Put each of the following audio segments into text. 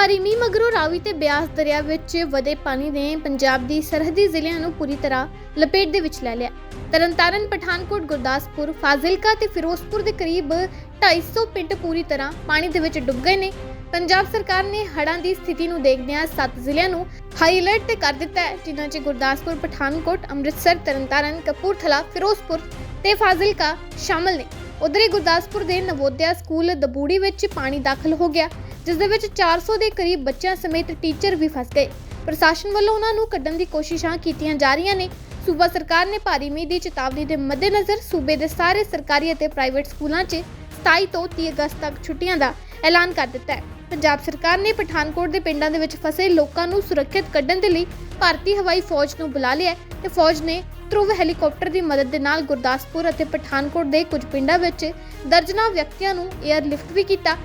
ਭਾਰੀ ਮੀਂਹ ਮਗਰੋਂ ਰਾਵੀ ਤੇ ਬਿਆਸ ਦਰਿਆ ਵਿੱਚ ਵਧੇ ਪਾਣੀ ਨੇ ਪੰਜਾਬ ਦੀ ਸਰਹੱਦੀ ਜ਼ਿਲ੍ਹਿਆਂ ਨੂੰ ਪੂਰੀ ਤਰ੍ਹਾਂ ਲਪੇਟ ਦੇ ਵਿੱਚ ਲੈ ਲਿਆ। ਤਰਨਤਾਰਨ, ਪਠਾਨਕੋਟ, ਗੁਰਦਾਸਪੁਰ, ਫਾਜ਼ਿਲਕਾ ਤੇ ਫਿਰੋਜ਼ਪੁਰ ਦੇ ਕਰੀਬ 250 ਪਿੰਡ ਪੂਰੀ ਤਰ੍ਹਾਂ ਪਾਣੀ ਦੇ ਵਿੱਚ ਡੁੱਬ ਗਏ ਨੇ। ਪੰਜਾਬ ਸਰਕਾਰ ਨੇ ਹੜ੍ਹਾਂ ਦੀ ਸਥਿਤੀ ਨੂੰ ਦੇਖਦਿਆਂ 7 ਜ਼ਿਲ੍ਹਿਆਂ ਨੂੰ ਹਾਈ ਅਲਰਟ ਤੇ ਕਰ ਦਿੱਤਾ ਹੈ, ਜਿਨ੍ਹਾਂ 'ਚ ਗੁਰਦਾਸਪੁਰ, ਪਠਾਨਕੋਟ, ਅੰਮ੍ਰਿਤਸਰ, ਤਰਨਤਾਰਨ, ਕਪੂਰਥਲਾ, ਫਿਰੋਜ਼ਪੁਰ ਤੇ ਫਾਜ਼ਿਲਕਾ ਸ਼ਾਮਲ ਨੇ। ਉਧਰੇ ਗੁਰਦਾਸਪੁਰ ਦੇ ਨਵੋਦਿਆ ਸਕੂਲ ਦਬੂੜੀ ਵਿੱਚ ਪਾਣੀ ਦਾਖਲ ਹੋ ਗਿਆ। ਜਿਸ ਦੇ ਵਿੱਚ 400 ਦੇ ਕਰੀਬ ਬੱਚਿਆਂ ਸਮੇਤ ਟੀਚਰ ਵੀ ਫਸ ਗਏ। ਪ੍ਰਸ਼ਾਸਨ ਵੱਲੋਂ ਉਹਨਾਂ ਨੂੰ ਕੱਢਣ ਦੀ ਕੋਸ਼ਿਸ਼ਾਂ ਕੀਤੀਆਂ ਜਾ ਰਹੀਆਂ ਨੇ। ਸੂਬਾ ਸਰਕਾਰ ਨੇ ਭਾਰੀ ਮੀਂਹ ਦੀ ਚੇਤਾਵਨੀ ਦੇ ਮੱਦੇਨਜ਼ਰ ਸੂਬੇ ਦੇ ਸਾਰੇ ਸਰਕਾਰੀ ਅਤੇ ਪ੍ਰਾਈਵੇਟ ਸਕੂਲਾਂ 'ਚ 27 ਤੋਂ 30 ਅਗਸਤ ਤੱਕ ਛੁੱਟੀਆਂ ਦਾ ਐਲਾਨ ਕਰ ਦਿੱਤਾ ਹੈ। ਪੰਜਾਬ ਸਰਕਾਰ ਨੇ ਪਠਾਨਕੋਟ ਦੇ ਪਿੰਡਾਂ ਦੇ ਵਿੱਚ ਫਸੇ ਲੋਕਾਂ ਨੂੰ ਸੁਰੱਖਿਅਤ ਕੱਢਣ ਦੇ ਲਈ ਭਾਰਤੀ ਹਵਾਈ ਫੌਜ ਨੂੰ ਬੁਲਾ ਲਿਆ ਤੇ ਫੌਜ ਨੇ ਧਰੁਵ ਹੈਲੀਕਾਪਟਰ ਦੀ ਮਦਦ ਦੇ ਨਾਲ ਗੁਰਦਾਸਪੁਰ ਅਤੇ ਪਠਾਨਕੋਟ ਦੇ ਕੁਝ ਪਿੰਡਾਂ ਵਿੱਚ ਦਰਜਨਾਂ ਵਿਅਕਤੀਆਂ ਨੂੰ 에ਅਰ ਲਿਫਟ ਵੀ ਕੀਤਾ।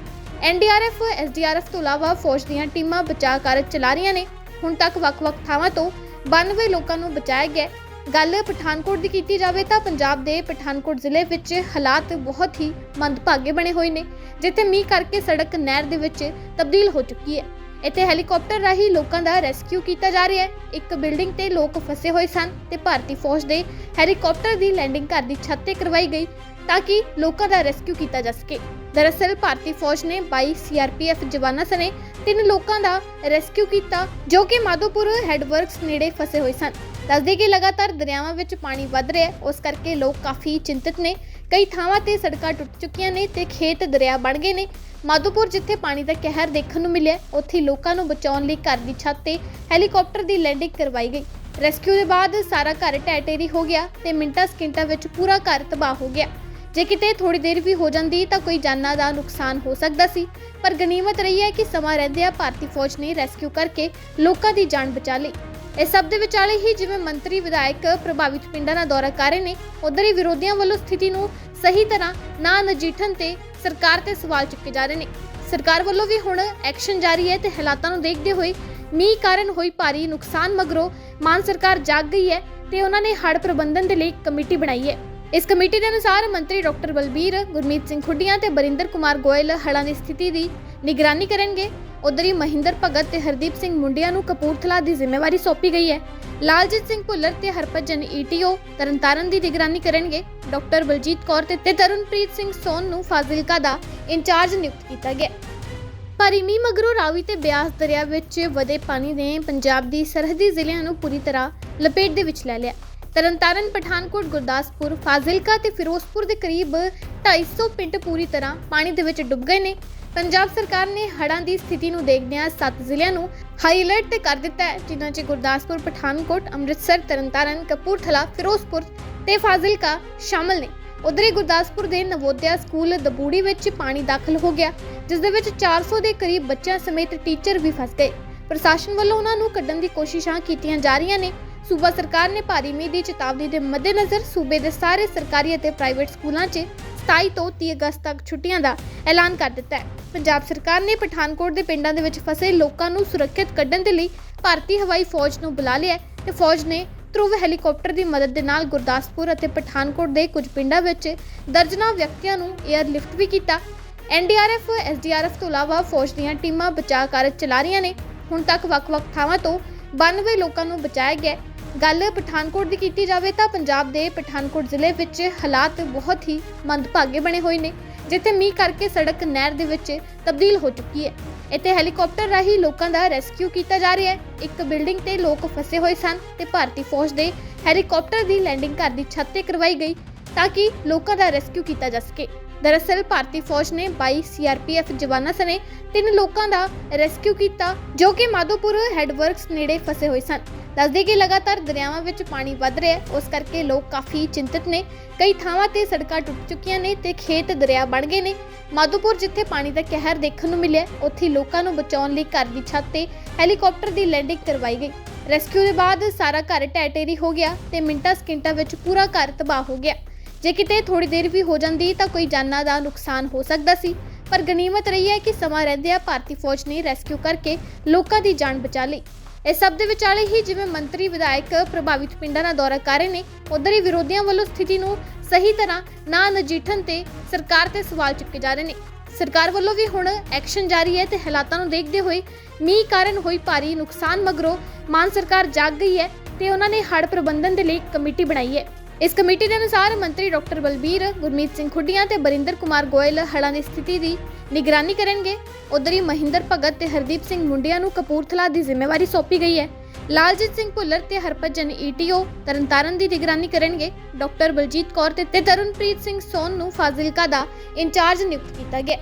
ਐਨਡੀਆਰਐਫ, ਐਸਡੀਆਰਐਫ ਤੋਂ ਇਲਾਵਾ ਫੌਜ ਦੀਆਂ ਟੀਮਾਂ ਬਚਾਅ ਕਾਰਜ ਚਲਾ ਰਹੀਆਂ ਨੇ। ਹੁਣ ਤੱਕ ਵੱਖ-ਵੱਖ ਥਾਵਾਂ ਤੋਂ 92 ਲੋਕਾਂ ਨੂੰ ਬਚਾਇਆ ਗਿਆ ਗੱਲ ਪਠਾਨਕੋਟ ਦੀ ਕੀਤੀ ਜਾਵੇ ਤਾਂ ਪੰਜਾਬ ਦੇ ਪਠਾਨਕੋਟ ਜ਼ਿਲ੍ਹੇ ਵਿੱਚ ਹਾਲਾਤ ਬਹੁਤ ਹੀ ਮੰਦਭਾਗੇ ਬਣੇ ਹੋਏ ਨੇ, ਜਿੱਥੇ ਮੀਂਹ ਕਰਕੇ ਸੜਕ ਨਹਿਰ ਦੇ ਵਿੱਚ ਤਬਦੀਲ ਹੋ ਚੁੱਕੀ ਹੈ। ਇੱਥੇ ਹੈਲੀਕਾਪਟਰ ਰਾਹੀਂ ਲੋਕਾਂ ਦਾ ਰੈਸਕਿਊ ਕੀਤਾ ਜਾ ਰਿਹਾ ਹੈ। ਇੱਕ ਬਿਲਡਿੰਗ ਤੇ ਲੋਕ ਫਸੇ ਹੋਏ ਸਨ ਤੇ ਭਾਰਤੀ ਫੌਜ ਦੇ ਹੈਲੀਕਾਪਟਰ ਦੀ ਲੈਂਡਿੰਗ ਘਰ ਦੀ ਛੱਤ ਤੇ ਕਰਵਾਈ ਗਈ ਤਾਂ ਕਿ ਲੋਕਾਂ ਦਾ ਰੈਸਕਿਊ ਕੀਤਾ ਜਾ ਸਕੇ। ਦਰਅਸਲ, ਭਾਰਤੀ ਫੌਜ ਨੇ 22 ਸੀਆਰਪੀਐਫ ਜਵਾਨਾਂ ਸਣੇ ਤਿੰਨ ਲੋਕਾਂ ਦਾ ਰੈਸਕਿਊ ਕੀਤਾ, ਜੋ ਕਿ ਮਾਧੋਪੁਰ ਹੈਡਵਰਕਸ ਨੇੜੇ ਫਸੇ ਹੋਏ ਸਨ। ਦੱਸਦੇ ਕਿ ਲਗਾਤਾਰ ਦਰਿਆਵਾਂ ਵਿੱਚ ਪਾਣੀ ਵੱਧ ਰਿਹਾ ਹੈ, ਉਸ ਕਰਕੇ ਲੋਕ ਕਾਫੀ ਚਿੰਤਤ ਨੇ। ਕਈ ਥਾਵਾਂ ਤੇ ਸੜਕਾਂ ਟੁੱਟ ਚੁੱਕੀਆਂ ਨੇ ਤੇ ਖੇਤ ਦਰਿਆ ਬਣ ਗਏ ਨੇ। ਮਾਧੋਪੁਰ, ਜਿੱਥੇ ਪਾਣੀ ਦਾ ਕਹਿਰ ਦੇਖਣ ਨੂੰ ਮਿਲਿਆ, ਉੱਥੇ ਲੋਕਾਂ ਨੂੰ ਬਚਾਉਣ ਲਈ ਘਰ ਦੀ ਛੱਤ ਤੇ ਹੈਲੀਕਾਪਟਰ ਦੀ ਲੈਂਡਿੰਗ ਕਰਵਾਈ ਗਈ। ਰੈਸਕਿਊ ਦੇ ਬਾਅਦ ਸਾਰਾ ਘਰ ਢਹਿ ਢੇਰੀ ਹੋ ਗਿਆ ਤੇ ਮਿੰਟਾਂ ਸਕਿੰਟਾਂ ਵਿੱਚ ਪੂਰਾ ਘਰ ਤਬਾਹ ਹੋ ਗਿਆ। ਜੇ ਕਿਤੇ ਥੋੜੀ ਦੇਰ ਵੀ ਹੋ ਜਾਂਦੀ ਤਾਂ ਕੋਈ ਜਾਨਾਂ ਦਾ ਨੁਕਸਾਨ ਹੋ ਸਕਦਾ ਸੀ। ਪਰ ਗਨੀਮਤ ਰਹੀ ਹੈ ਕਿ ਸਮਾਂ ਰਹਿੰਦਿਆਂ ਭਾਰਤੀ ਫੌਜ ਨੇ ਰੈਸਕਿਊ ਕਰਕੇ ਲੋਕਾਂ ਦੀ ਜਾਨ ਬਚਾ ਲਈ। ਇਸ ਸਭ ਦੇ ਵਿਚਾਲੇ ਹੀ ਜਿਵੇਂ ਮੰਤਰੀ, ਵਿਧਾਇਕ ਪ੍ਰਭਾਵਿਤ ਪਿੰਡਾਂ ਦਾ ਦੌਰਾ ਕਰ ਰਹੇ ਨੇ, ਉਧਰ ਹੀ ਵਿਰੋਧੀਆਂ ਵੱਲੋਂ ਸਥਿਤੀ ਨੂੰ ਸਹੀ ਤਰ੍ਹਾਂ ਨਾ ਨਜਿੱਠਣ ਤੇ ਸਰਕਾਰ ਤੇ ਸਵਾਲ ਚੁੱਕੇ ਜਾ ਰਹੇ ਨੇ। ਸਰਕਾਰ ਵੱਲੋਂ ਵੀ ਹੁਣ ਐਕਸ਼ਨ ਜਾਰੀ ਹੈ ਤੇ ਹਾਲਾਤਾਂ ਨੂੰ ਦੇਖਦੇ ਹੋਏ ਮੀਂਹ ਕਾਰਨ ਹੋਈ ਭਾਰੀ ਨੁਕਸਾਨ ਮਗਰੋਂ ਮਾਨ ਸਰਕਾਰ ਜਾਗ ਗਈ ਹੈ ਤੇ ਉਹਨਾਂ ਨੇ ਹੜ੍ਹ ਪ੍ਰਬੰਧਨ ਦੇ ਲਈ ਕਮੇਟੀ ਬਣਾਈ ਹੈ। ਇਸ ਕਮੇਟੀ ਦੇ ਅਨੁਸਾਰ ਮੰਤਰੀ ਡਾਕਟਰ ਬਲਬੀਰ, ਗੁਰਮੀਤ ਸਿੰਘ ਖੁੱਡੀਆਂ ਤੇ ਬਰਿੰਦਰ ਕੁਮਾਰ ਗੋਇਲ ਹੜ੍ਹਾਂ ਦੀ ਸਥਿਤੀ ਦੀ ਨਿਗਰਾਨੀ ਕਰਨਗੇ। ਉਧਰ ਹੀ ਮਹਿੰਦਰ ਭਗਤ ਤੇ ਹਰਦੀਪ ਸਿੰਘ ਮੁੰਡਿਆਂ ਨੂੰ ਕਪੂਰਥਲਾ ਦੀ ਜ਼ਿੰਮੇਵਾਰੀ ਸੌਂਪੀ ਗਈ ਹੈ। ਲਾਲਜੀਤ ਸਿੰਘ ਭੁੱਲਰ ਤੇ ਹਰਭਜਨ ਈਟੀਓ ਤਰਨਤਾਰਨ ਦੀ ਨਿਗਰਾਨੀ ਕਰਨਗੇ। ਡਾਕਟਰ ਬਲਜੀਤ ਕੌਰ ਤੇ ਤਰਨਪ੍ਰੀਤ ਸਿੰਘ ਸੋਨ ਨੂੰ ਫਾਜ਼ਿਲਕਾ ਦਾ ਇੰਚਾਰਜ ਨਿਯੁਕਤ ਕੀਤਾ ਗਿਆ। ਭਾਰੀ ਮੀਂਹ ਮਗਰੋਂ ਰਾਵੀ ਤੇ ਬਿਆਸ ਦਰਿਆ ਵਿੱਚ ਵਧੇ ਪਾਣੀ ਨੇ ਪੰਜਾਬ ਦੀ ਸਰਹੱਦੀ ਜ਼ਿਲ੍ਹਿਆਂ ਨੂੰ ਪੂਰੀ ਤਰ੍ਹਾਂ ਲਪੇਟ ਦੇ ਵਿੱਚ ਲੈ ਲਿਆ। ਤਰਨਤਾਰਨ, ਪਠਾਨਕੋਟ, ਗੁਰਦਾਸਪੁਰ, ਫਾਜ਼ਿਲਕਾ ਤੇ ਫਿਰੋਜ਼ਪੁਰ ਦੇ ਕਰੀਬ 250 ਪਿੰਡ ਪੂਰੀ ਤਰ੍ਹਾਂ ਪਾਣੀ ਦੇ ਵਿੱਚ ਡੁੱਬ ਗਏ ਨੇ। ਪੰਜਾਬ ਸਰਕਾਰ ਨੇ ਹੜ੍ਹਾਂ ਦੀ ਸਥਿਤੀ ਨੂੰ ਦੇਖਦਿਆਂ 7 ਜ਼ਿਲ੍ਹਿਆਂ ਨੂੰ ਹਾਈ ਅਲਰਟ ਤੇ ਕਰ ਦਿੱਤਾ ਹੈ, ਜਿਨ੍ਹਾਂ 'ਚ ਗੁਰਦਾਸਪੁਰ, ਪਠਾਨਕੋਟ, ਅੰਮ੍ਰਿਤਸਰ, ਤਰਨਤਾਰਨ, ਕਪੂਰਥਲਾ, ਫਿਰੋਜ਼ਪੁਰ ਤੇ ਫਾਜ਼ਿਲਕਾ ਸ਼ਾਮਲ ਨੇ। ਉਧਰੇ ਗੁਰਦਾਸਪੁਰ ਦੇ ਨਵੋਦਿਆ ਸਕੂਲ ਦਬੂੜੀ ਵਿੱਚ ਪਾਣੀ ਦਾਖਲ ਹੋ ਗਿਆ, ਜਿਸ ਦੇ ਵਿੱਚ 400 ਦੇ ਕਰੀਬ ਬੱਚਿਆਂ ਸਮੇਤ ਟੀਚਰ ਵੀ ਫਸ ਗਏ। ਪ੍ਰਸ਼ਾਸਨ ਵੱਲੋਂ ਉਹਨਾਂ ਨੂੰ ਕੱਢਣ ਦੀ ਕੋਸ਼ਿਸ਼ਾਂ ਕੀਤੀਆਂ ਜਾ ਰਹੀਆਂ ਨੇ। ਸੂਬਾ ਸਰਕਾਰ ਨੇ ਭਾਰੀ ਮੀਂਹ ਦੀ ਚੇਤਾਵਨੀ ਦੇ ਮੱਦੇਨਜ਼ਰ ਸੂਬੇ ਦੇ ਸਾਰੇ ਸਰਕਾਰੀ ਅਤੇ ਪ੍ਰਾਈਵੇਟ ਸਕੂਲਾਂ 'ਚ 27 ਤੋਂ 30 ਅਗਸਤ ਤੱਕ ਛੁੱਟੀਆਂ ਦਾ ਐਲਾਨ ਕਰ ਦਿੱਤਾ ਹੈ। ਪੰਜਾਬ ਸਰਕਾਰ ਨੇ ਪਠਾਨਕੋਟ ਦੇ ਪਿੰਡਾਂ ਦੇ ਵਿੱਚ ਫਸੇ ਲੋਕਾਂ ਨੂੰ ਸੁਰੱਖਿਅਤ ਕੱਢਣ ਦੇ ਲਈ ਭਾਰਤੀ ਹਵਾਈ ਫੌਜ ਨੂੰ ਬੁਲਾ ਲਿਆ ਹੈ ਤੇ ਫੌਜ ਨੇ ਧਰੁਵ ਹੈਲੀਕਾਪਟਰ ਦੀ ਮਦਦ ਦੇ ਨਾਲ ਗੁਰਦਾਸਪੁਰ ਅਤੇ ਪਠਾਨਕੋਟ ਦੇ ਕੁਝ ਪਿੰਡਾਂ ਵਿੱਚ ਦਰਜਨਾਂ ਵਿਅਕਤੀਆਂ ਨੂੰ 에ਅਰ ਲਿਫਟ ਵੀ ਕੀਤਾ ਐਨਡੀਆਰਐਫ ਐਸਡੀਆਰਐਫ ਤੋਂ ਇਲਾਵਾ ਫੌਜ ਦੀਆਂ ਟੀਮਾਂ ਬਚਾਅ ਕਾਰਜ ਚਲਾ ਰਹੀਆਂ ਨੇ। ਹੁਣ ਤੱਕ ਵੱਖ-ਵੱਖ ਥਾਵਾਂ ਤੋਂ 92 ਲੋਕਾਂ ਨੂੰ ਬਚਾਇਆ ਗਿਆ ਗੱਲ ਪਠਾਨਕੋਟ ਦੀ ਕੀਤੀ ਜਾਵੇ ਤਾਂ ਪੰਜਾਬ ਦੇ ਪਠਾਨਕੋਟ ਜ਼ਿਲ੍ਹੇ ਵਿੱਚ ਹਾਲਾਤ ਬਹੁਤ ਹੀ ਮੰਦਭਾਗੇ ਬਣੇ ਹੋਏ ਨੇ, ਜਿੱਥੇ ਮੀਂਹ ਕਰਕੇ ਸੜਕ ਨਹਿਰ ਦੇ ਵਿੱਚ ਤਬਦੀਲ ਹੋ ਚੁੱਕੀ ਹੈ। ਇੱਥੇ ਹੈਲੀਕਾਪਟਰ ਰਾਹੀਂ ਲੋਕਾਂ ਦਾ ਰੈਸਕਿਊ ਕੀਤਾ ਜਾ ਰਿਹਾ ਹੈ। ਇੱਕ ਬਿਲਡਿੰਗ ਤੇ ਲੋਕ ਫਸੇ ਹੋਏ ਸਨ ਤੇ ਭਾਰਤੀ ਫੌਜ ਦੇ ਹੈਲੀਕਾਪਟਰ ਦੀ ਲੈਂਡਿੰਗ ਘਰ ਦੀ ਛੱਤ ਤੇ ਕਰਵਾਈ ਗਈ ਤਾਂ ਕਿ ਲੋਕਾਂ ਦਾ ਰੈਸਕਿਊ ਕੀਤਾ ਜਾ ਸਕੇ। ਦਰਅਸਲ ਭਾਰਤੀ ਫੌਜ ਨੇ 22 ਸੀਆਰਪੀਐਫ ਜਵਾਨਾਂ ਸਣੇ ਤਿੰਨ ਲੋਕਾਂ ਦਾ ਰੈਸਕਿਊ ਕੀਤਾ, ਜੋ ਕਿ ਮਾਧੋਪੁਰ ਹੈਡਵਰਕਸ ਨੇੜੇ ਫਸੇ ਹੋਏ ਸਨ। ਦੱਸਦੇ ਕਿ ਲਗਾਤਾਰ ਦਰਿਆਵਾਂ ਵਿੱਚ ਪਾਣੀ ਵੱਧ ਰਿਹਾ ਹੈ, ਉਸ ਕਰਕੇ ਲੋਕ ਕਾਫੀ ਚਿੰਤਤ ਨੇ। ਕਈ ਥਾਵਾਂ ਤੇ ਸੜਕਾਂ ਟੁੱਟ ਚੁੱਕੀਆਂ ਨੇ ਤੇ ਖੇਤ ਦਰਿਆ ਬਣ ਗਏ ਨੇ। ਮਾਧੋਪੁਰ, ਜਿੱਥੇ ਪਾਣੀ ਦਾ ਕਹਿਰ ਦੇਖਣ ਨੂੰ ਮਿਲਿਆ, ਉੱਥੇ ਲੋਕਾਂ ਨੂੰ ਬਚਾਉਣ ਲਈ ਘਰ ਦੀ ਛੱਤ ਤੇ ਹੈਲੀਕਾਪਟਰ ਦੀ ਲੈਂਡਿੰਗ ਕਰਵਾਈ ਗਈ। ਰੈਸਕਿਊ ਦੇ ਬਾਅਦ ਸਾਰਾ ਘਰ ਢਹਿ ਹੋ ਗਿਆ ਤੇ ਮਿੰਟਾਂ ਸਕਿੰਟਾਂ ਵਿੱਚ ਪੂਰਾ ਘਰ ਤਬਾਹ ਹੋ ਗਿਆ। ਜੇ ਕਿਤੇ ਥੋੜੀ ਦੇਰ ਵੀ ਹੋ ਜਾਂਦੀ ਤਾਂ ਕੋਈ ਜਾਨਾਂ ਦਾ ਨੁਕਸਾਨ ਹੋ ਸਕਦਾ ਸੀ। ਪਰ ਗਨੀਮਤ ਰਹੀ ਹੈ ਕਿ ਸਮਾਂ ਰਹਿੰਦਿਆਂ ਭਾਰਤੀ ਫੌਜ ਨੇ ਰੈਸਕਿਊ ਕਰਕੇ ਲੋਕਾਂ ਦੀ ਜਾਨ ਬਚਾ ਲਈ। ਇਸ ਸਭ ਦੇ ਵਿਚਾਲੇ ਹੀ ਜਿਵੇਂ ਮੰਤਰੀ ਵਿਧਾਇਕ ਪ੍ਰਭਾਵਿਤ ਪਿੰਡਾਂ ਦਾ ਦੌਰਾ ਕਰ ਰਹੇ ਨੇ, ਉਧਰ ਹੀ ਵਿਰੋਧੀਆਂ ਵੱਲੋਂ ਸਥਿਤੀ ਨੂੰ ਸਹੀ ਤਰ੍ਹਾਂ ਨਾ ਨਜਿੱਠਣ ਤੇ ਸਰਕਾਰ ਤੇ ਸਵਾਲ ਚੁੱਕੇ ਜਾ ਰਹੇ ਨੇ। ਸਰਕਾਰ ਵੱਲੋਂ ਵੀ ਹੁਣ ਐਕਸ਼ਨ ਜਾਰੀ ਹੈ ਤੇ ਹਾਲਾਤਾਂ ਨੂੰ ਦੇਖਦੇ ਹੋਏ ਮੀਂਹ ਕਾਰਨ ਹੋਈ ਭਾਰੀ ਨੁਕਸਾਨ ਮਗਰੋਂ ਮਾਨ ਸਰਕਾਰ ਜਾਗ ਗਈ ਹੈ ਤੇ ਉਹਨਾਂ ਨੇ ਹੜ੍ਹ ਪ੍ਰਬੰਧਨ ਦੇ ਲਈ ਕਮੇਟੀ ਬਣਾਈ ਹੈ। ਇਸ ਕਮੇਟੀ ਦੇ ਅਨੁਸਾਰ ਮੰਤਰੀ ਡਾਕਟਰ ਬਲਬੀਰ, ਗੁਰਮੀਤ ਸਿੰਘ ਖੁੱਡੀਆਂ ਤੇ ਬਰਿੰਦਰ ਕੁਮਾਰ ਗੋਇਲ ਹੜ੍ਹਾਂ ਦੀ ਸਥਿਤੀ ਦੀ ਨਿਗਰਾਨੀ ਕਰਨਗੇ। ਉਧਰ ਹੀ ਮਹਿੰਦਰ ਭਗਤ ਤੇ ਹਰਦੀਪ ਸਿੰਘ ਮੁੰਡਿਆਂ ਨੂੰ ਕਪੂਰਥਲਾ ਦੀ ਜ਼ਿੰਮੇਵਾਰੀ ਸੌਂਪੀ ਗਈ ਹੈ। ਲਾਲਜੀਤ ਸਿੰਘ ਭੁੱਲਰ ਤੇ ਹਰਭਜਨ ਈਟੀਓ ਤਰਨਤਾਰਨ ਦੀ ਨਿਗਰਾਨੀ ਕਰਨਗੇ। ਡਾਕਟਰ ਬਲਜੀਤ ਕੌਰ ਤੇ ਤੇ ਤਰਨਪ੍ਰੀਤ ਸਿੰਘ ਸੋਨ ਨੂੰ ਫਾਜ਼ਿਲਕਾ ਦਾ ਇੰਚਾਰਜ ਨਿਯੁਕਤ ਕੀਤਾ ਗਿਆ।